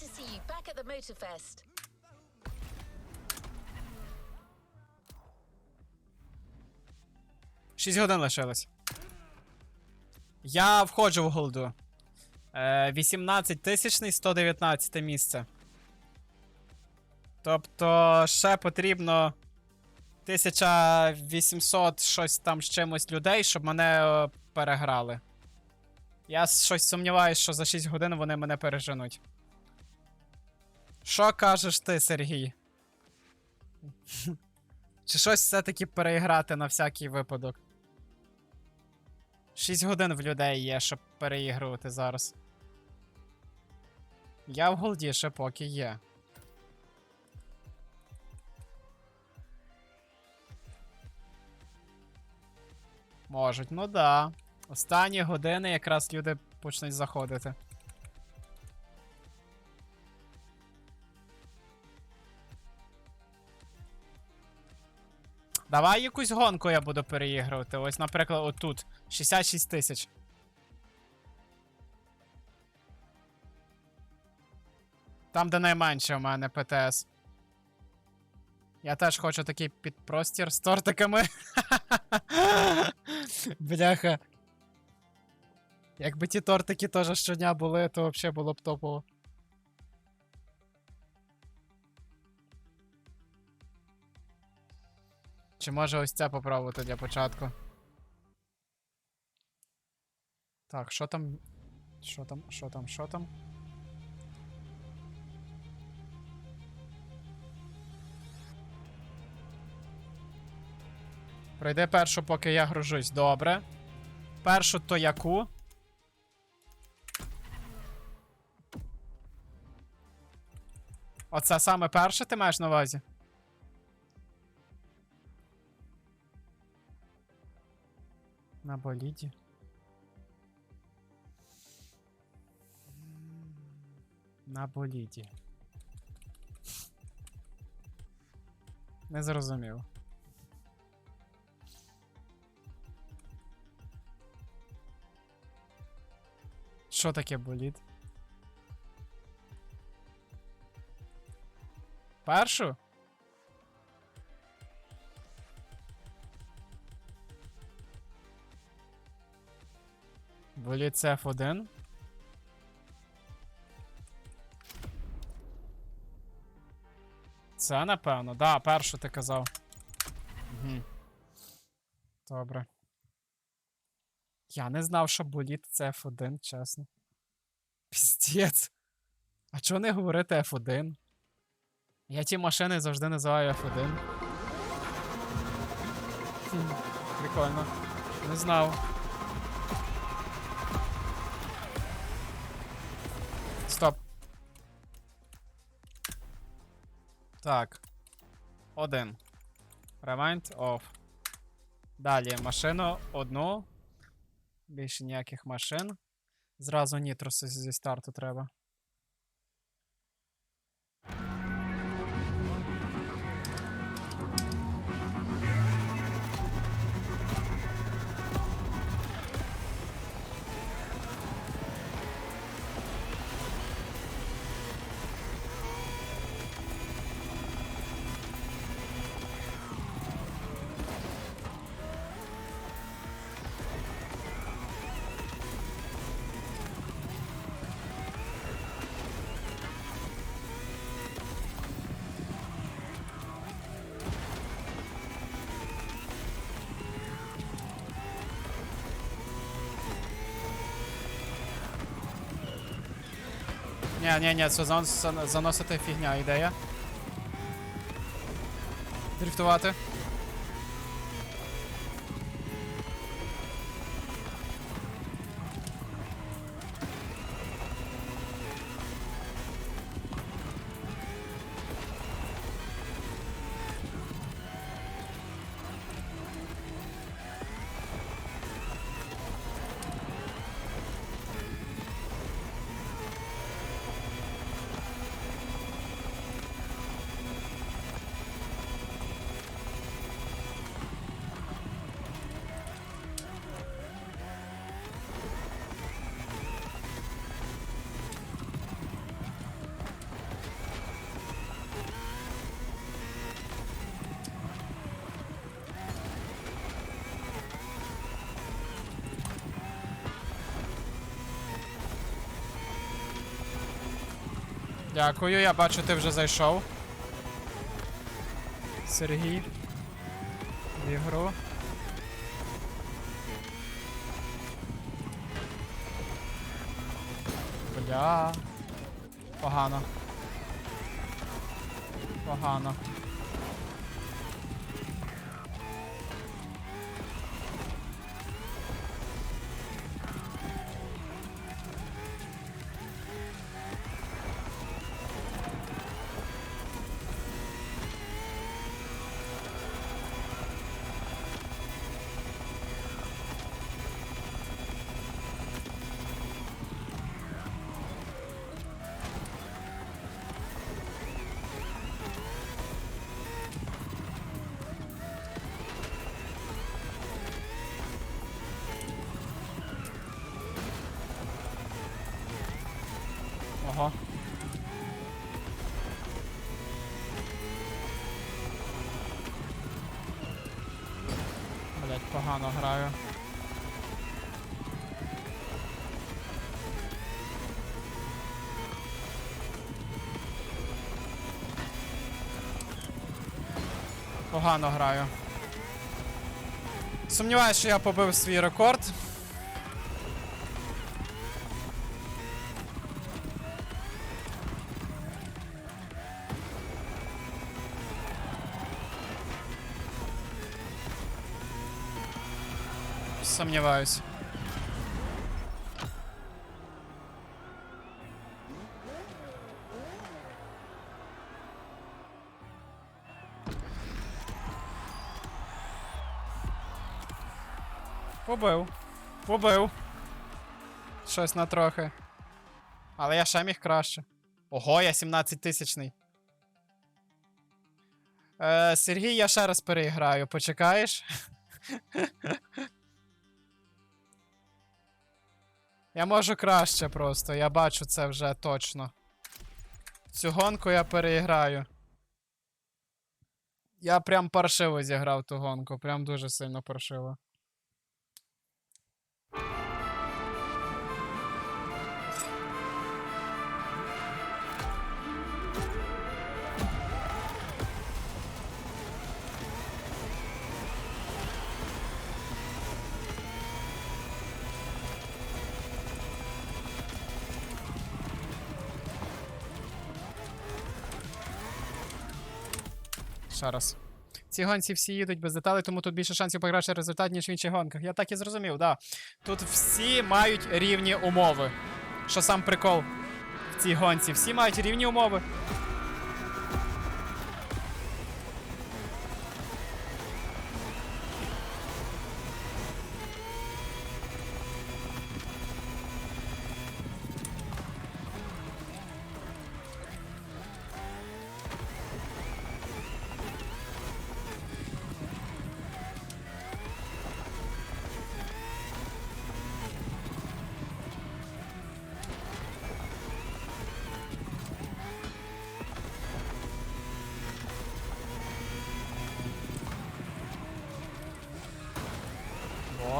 to see you back at the Motorfest. Шість годин лишилось. Я входжу в голду. Е, 18 тисячний 119 місце. Тобто ще потрібно 1800 щось там з чимось людей, щоб мене е, переграли. Я щось сумніваюся, що за 6 годин вони мене переженуть. Що кажеш ти, Сергій? Чи щось все-таки переіграти на всякий випадок? 6 годин в людей є, щоб переігрувати зараз. Я в голді ще поки є. Можуть, ну да. Останні години якраз люди почнуть заходити. Давай якусь гонку я буду переігрувати. Ось, наприклад, отут. 66 тисяч. Там, де найменше у мене ПТС. Я теж хочу такий підпростір з тортиками. Бляха. Якби ті тортики теж щодня були, то взагалі було б топово. Чи може ось це попробувати для початку? Так, що там? Що там? Що там? Що там? Пройди першу, поки я гружусь. Добре. Першу то яку? Оце саме перше ти маєш на увазі? На боліді. На боліді. Не зрозумів. Що таке болід? Першу? Болід це F1. Це напевно. Да, першу ти казав. Угу. Добре. Я не знав, що боліт це F1, чесно. Піздець. А чого не говорити F1? Я ті машини завжди називаю F1. Хм, Прикольно. Не знав. Так. Один. Remind off. Далі машину одну. Більше ніяких машин. Зразу нітроси зі старту треба. Ні, ні, ні, це занос, заносити фігня ідея. Дрифтувати. Дякую, я бачу, ти вже зайшов. Сергій. В ігру. Бля. Погано. Погано. Ого. Блять, погано граю. Погано граю. Сумніваюся, що я побив свій рекорд. Сомневаюсь. Побив. Побив. Щось на трохи. Але я ще міг краще. Ого, я 17 тисячний. Е, Сергій, я ще раз переіграю. Почекаєш? Я можу краще просто, я бачу це вже точно. Цю гонку я переіграю. Я прям паршиво зіграв ту гонку, прям дуже сильно паршиво. Ще раз. Ці гонці всі їдуть без деталей, тому тут більше шансів покращити результат, ніж в інших гонках. Я так і зрозумів, да. Тут всі мають рівні умови. Що сам прикол в цій гонці. Всі мають рівні умови.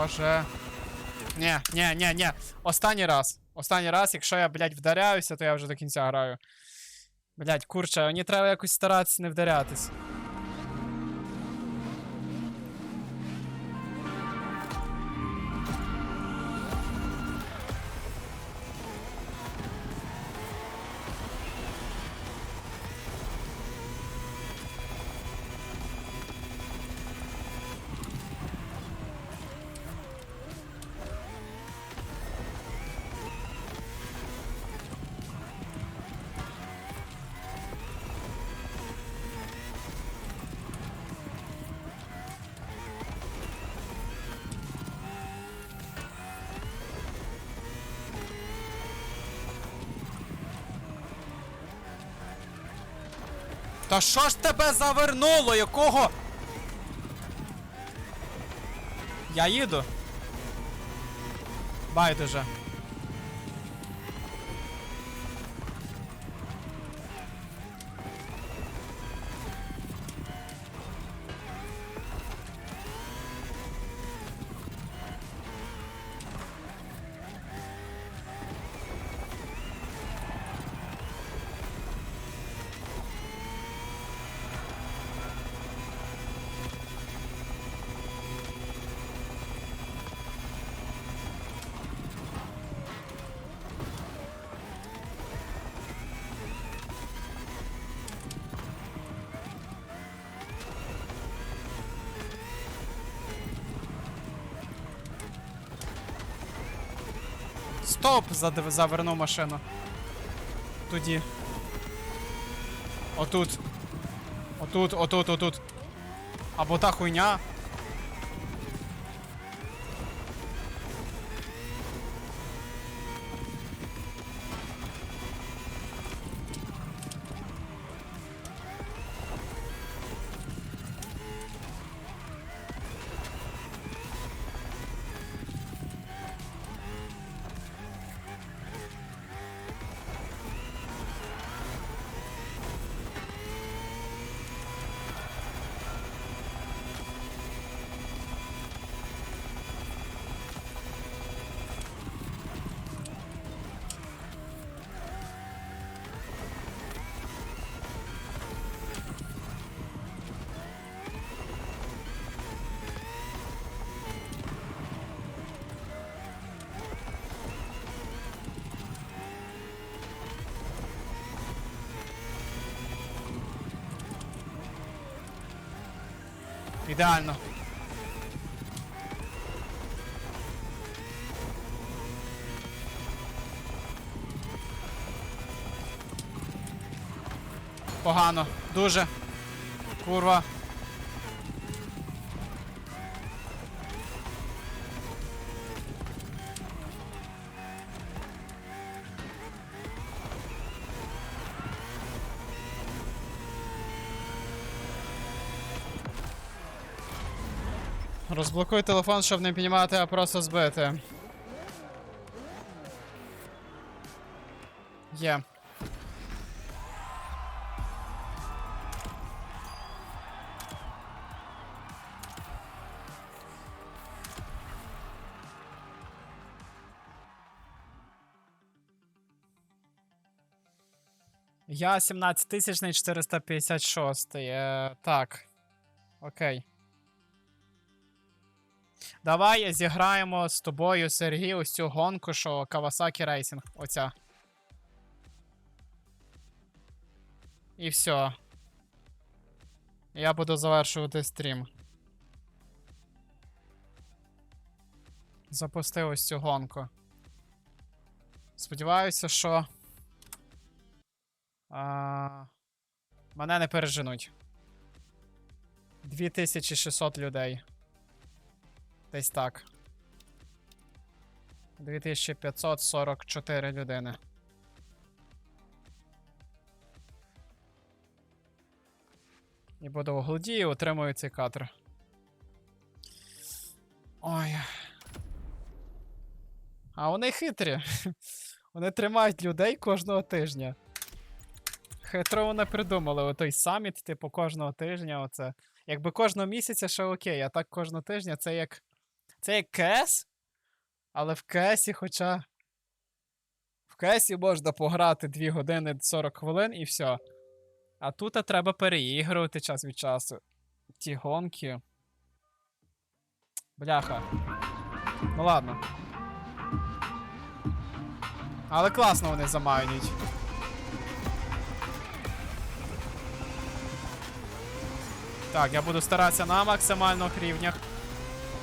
Боже. Ні, ні, ні, ні. Останній раз. Останній раз, якщо я, блядь, вдаряюся, то я вже до кінця граю. Блядь, курча, мені треба якось старатися не вдарятись. Та що ж тебе завернуло? Якого? Я їду. Байдуже. Стовп задив- завернув машину. Тоді. Отут. Отут, отут, отут. Або та хуйня. Ідеально. Погано. Дуже. Курва. Розблокуй телефон, щоб не піднімати, а просто збити. Є. Я 17 456. Е, так. Окей. Давай зіграємо з тобою, Сергій, ось цю гонку, що Kawasaki Racing. Оця. І все. Я буду завершувати стрім. Запусти ось цю гонку. Сподіваюся, що. А... Мене не переженуть. 2600 людей. Десь так. 2544 людини. І буду в голді і отримую цей кадр. Ой. А вони хитрі. Вони тримають людей кожного тижня. Хитро вони придумали отой саміт, типу, кожного тижня. Оце. Якби кожного місяця ще окей, а так кожного тижня це як. Це як КС, але в КСі хоча. В КСі можна пограти 2 години 40 хвилин і все. А тут треба переігрувати час від часу. Ті гонки. Бляха. Ну ладно. Але класно вони замайнюють. Так, я буду старатися на максимальних рівнях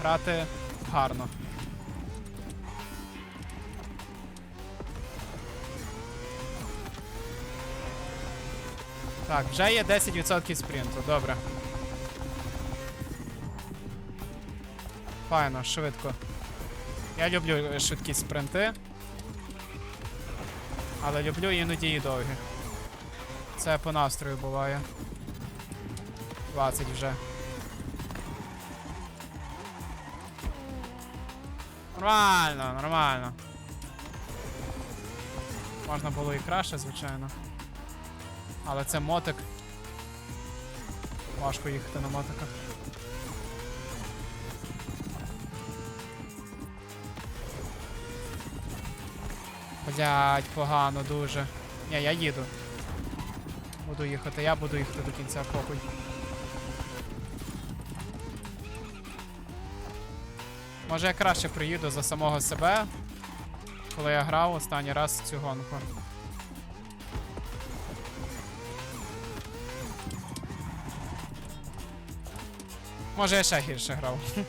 грати гарно. Так, вже є 10% спринту, добре. Файно, швидко. Я люблю е, швидкі спринти. Але люблю іноді і довгі. Це по настрою буває. 20 вже. Нормально, нормально. Можна було і краще, звичайно. Але це мотик. Важко їхати на мотиках. Блять, погано дуже. Ні, я їду. Буду їхати, я буду їхати до кінця, похуй. Може я краще приїду за самого себе, коли я грав останній раз в цю гонку. Може я ще гірше грав.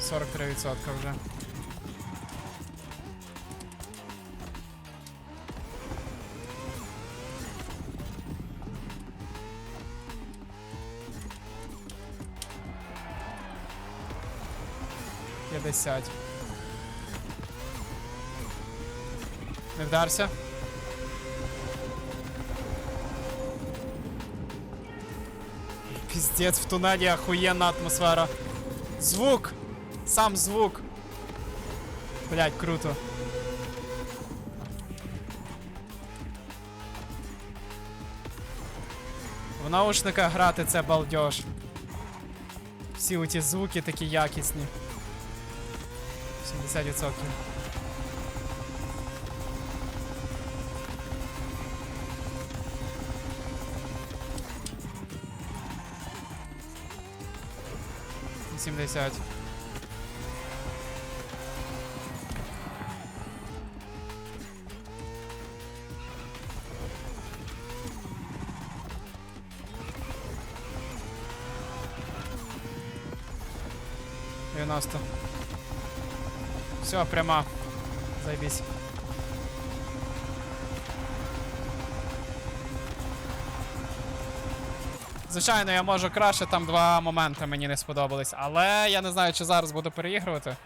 Сорок три відсотка вже. П'ятдесят. Не вдарся. Піздець, в тунелі охуєнна атмосфера. Звук! Сам звук. Блять, круто. В наушниках грати це балдеж. Всі оті звуки такі якісні. 60%. Сімдесять. Девяносто. Все, прямо. Заебись. Звичайно, я можу краще, там два моменти мені не сподобались, але я не знаю, чи зараз буду переігрувати.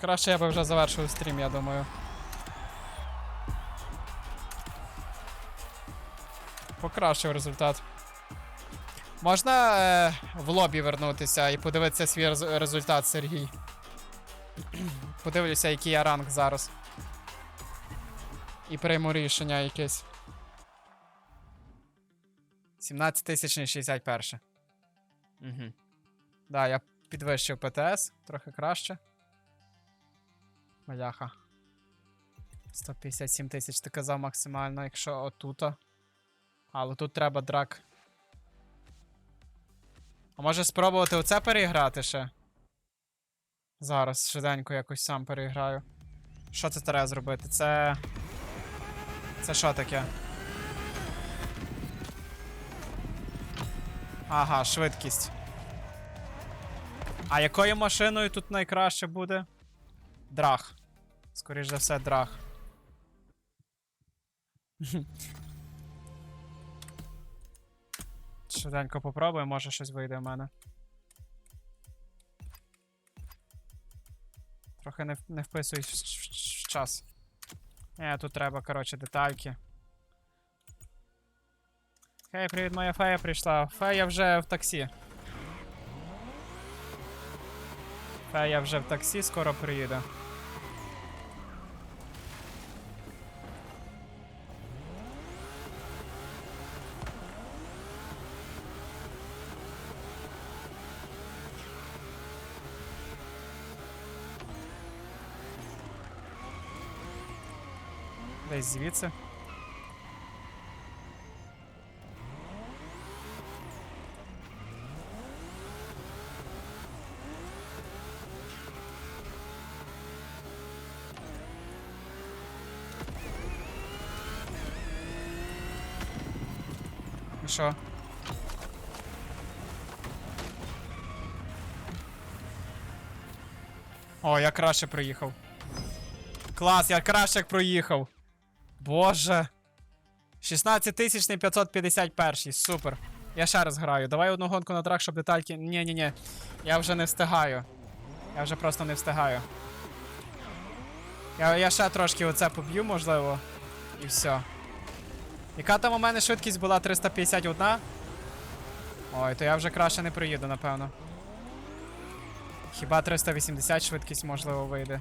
Краще я би вже завершив стрім, я думаю. Покращив результат. Можна е, в лобі вернутися і подивитися свій рез- результат, Сергій? Подивлюся, який я ранг зараз. І прийму рішення якесь. 17 тисяч 61. Угу. Да, я підвищив ПТС, трохи краще. Маляха. 157 тисяч ти казав максимально, якщо отута. Але тут треба драк. А може спробувати оце переіграти ще? Зараз швиденько якось сам переіграю. Що це треба зробити? Це. Це що таке? Ага, швидкість. А якою машиною тут найкраще буде? Драг. Скоріш за все, драг. Швиденько попробую, може щось вийде в мене. Трохи не, не вписуюсь в, час. Ні, тут треба, коротше, детальки. Хей, привіт, моя фея прийшла. Фея вже в таксі. Фея вже в таксі, скоро приїде. Десь звідси. І? О, я краще проїхав. Клас, я краще проїхав. Боже. 16 551, супер. Я ще раз граю. Давай одну гонку на трак, щоб детальки. Ні-ні-ні. Я вже не встигаю. Я вже просто не встигаю. Я, я ще трошки оце поб'ю, можливо. І все. Яка там у мене швидкість була 351? Ой, то я вже краще не проїду, напевно. Хіба 380 швидкість, можливо, вийде.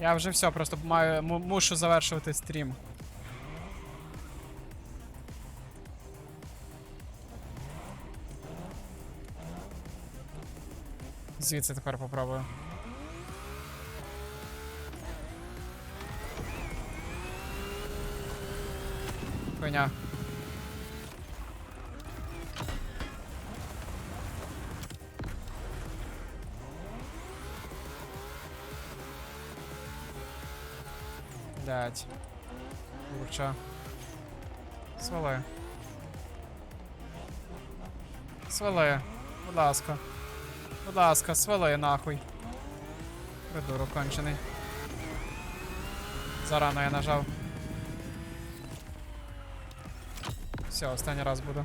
Я вже все, просто маю, мушу завершувати стрім. Звідси тепер попробую. Хуйня. Блять. Курча. Свали. Свали. Будь ласка. Будь ласка, свали нахуй. Придурок кончений. Зарано я нажав. Все, останній раз буду.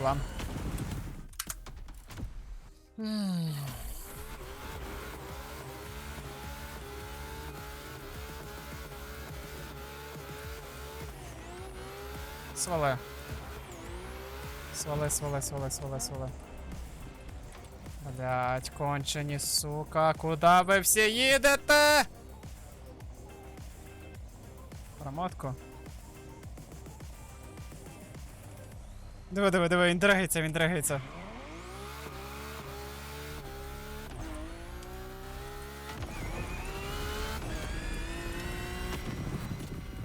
Єблан. Свале. Свале, свале, свале, свале, свале. Блять, кончені, сука, куда ви всі їдете? Диви, диви, диви, він драгається, він драгається.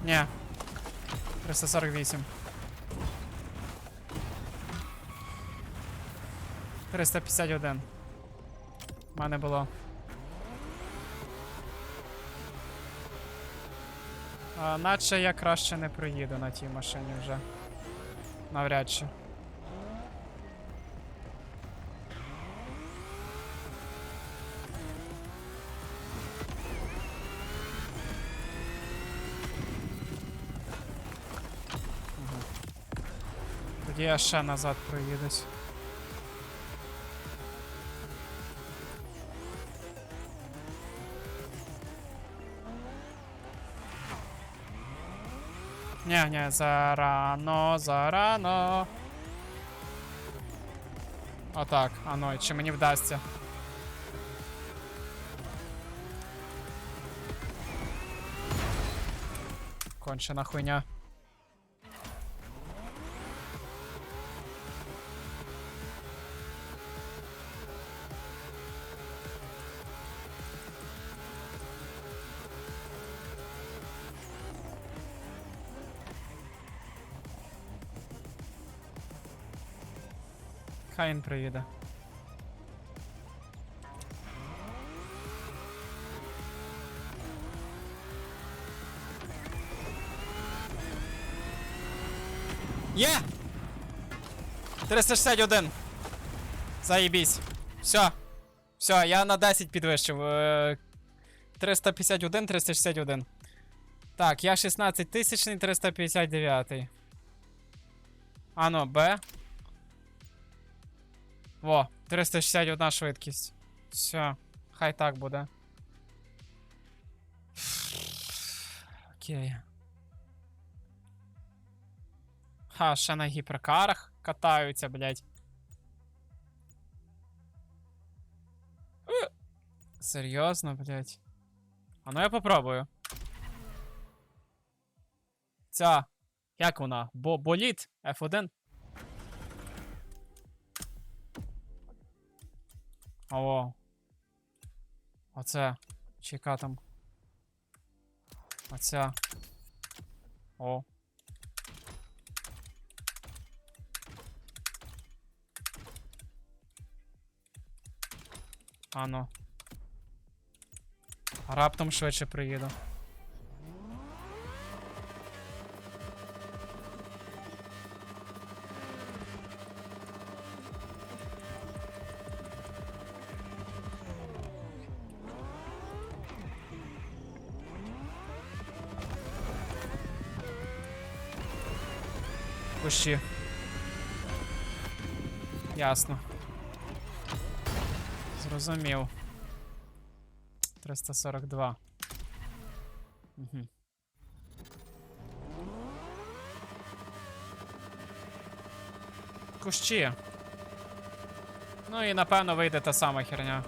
Ні. 348. 351. У мене було. А, наче я краще не проїду на тій машині вже. Навряд чи. Тоді я ще назад проїдусь. Ні, ні, зарано, зарано. Отак, а ну, чи мені вдасться. Кончена хуйня. Хай він приїде. Є! 361. Заєбісь. Все. Все, я на 10 підвищив. Е, 351, 361. Так, я 16 тисячний, 359. Ано, Б. Во, 361 швидкість. Все, хай так буде. Окей. Ха, ще на гіперкарах катаються, блядь. Серйозно, блядь. А ну я попробую. Ця. Як вона? Бо боліт F1. О. Оце. Чека там. Оця. О. Ано. Раптом швидше приїду. Кущі. Ясно. Зрозумів. 342. Угу. Кущі. Ну і напевно вийде та сама херня.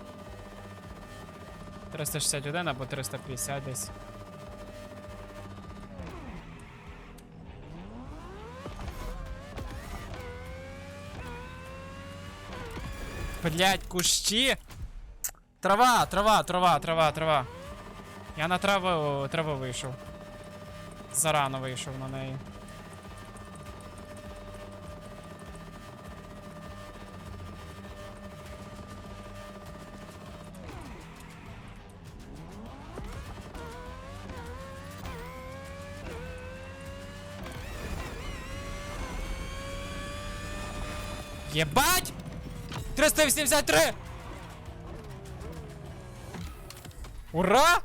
361 або 350 десь. Блять, кущі! Трава, трава, трава, трава, трава. Я на траву, траву вийшов. Зарано вийшов на неї. Єбать! 383! Ура!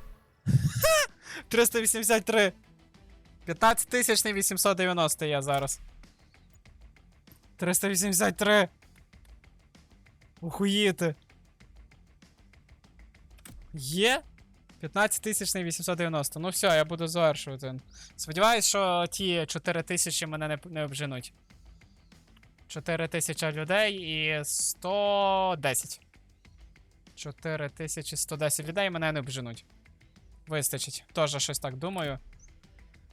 383! 15 тисяч 890 я зараз. 383! Охуїти! Є? 15 тисяч 890. Ну все, я буду завершувати. Сподіваюсь, що ті 4 тисячі мене не, не обженуть. 4 тисячі людей і 110. 4110 людей мене не обженуть. Вистачить. Тоже щось так думаю.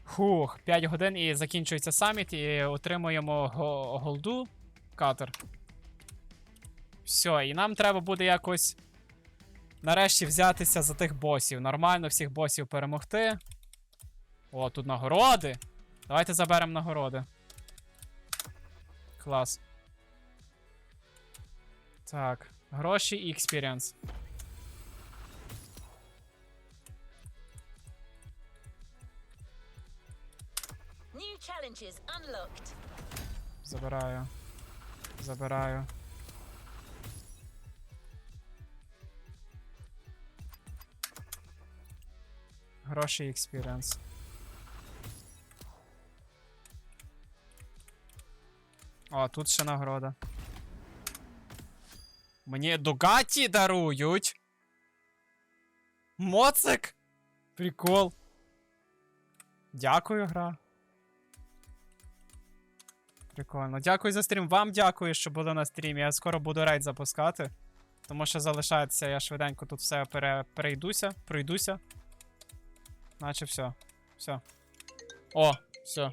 Хух, 5 годин і закінчується саміт, і отримуємо го- голду. Катер. Все, і нам треба буде якось. Нарешті взятися за тих босів. Нормально всіх босів перемогти. О, тут нагороди. Давайте заберемо нагороди. Клас. Так. Гроші і unlocked. Забираю. Забираю. Гроші і експіріенс. О, тут ще нагорода. Мені Дугаті дарують. Моцик? Прикол. Дякую, гра. Прикольно. Дякую за стрім. Вам дякую, що були на стрімі. Я скоро буду рейд запускати. Тому що залишається, я швиденько тут все пере, перейдуся, пройдуся. Наче все. Все. О, все.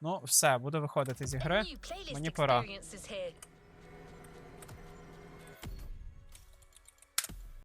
Ну, все, буду виходити з ігри. Мені пора.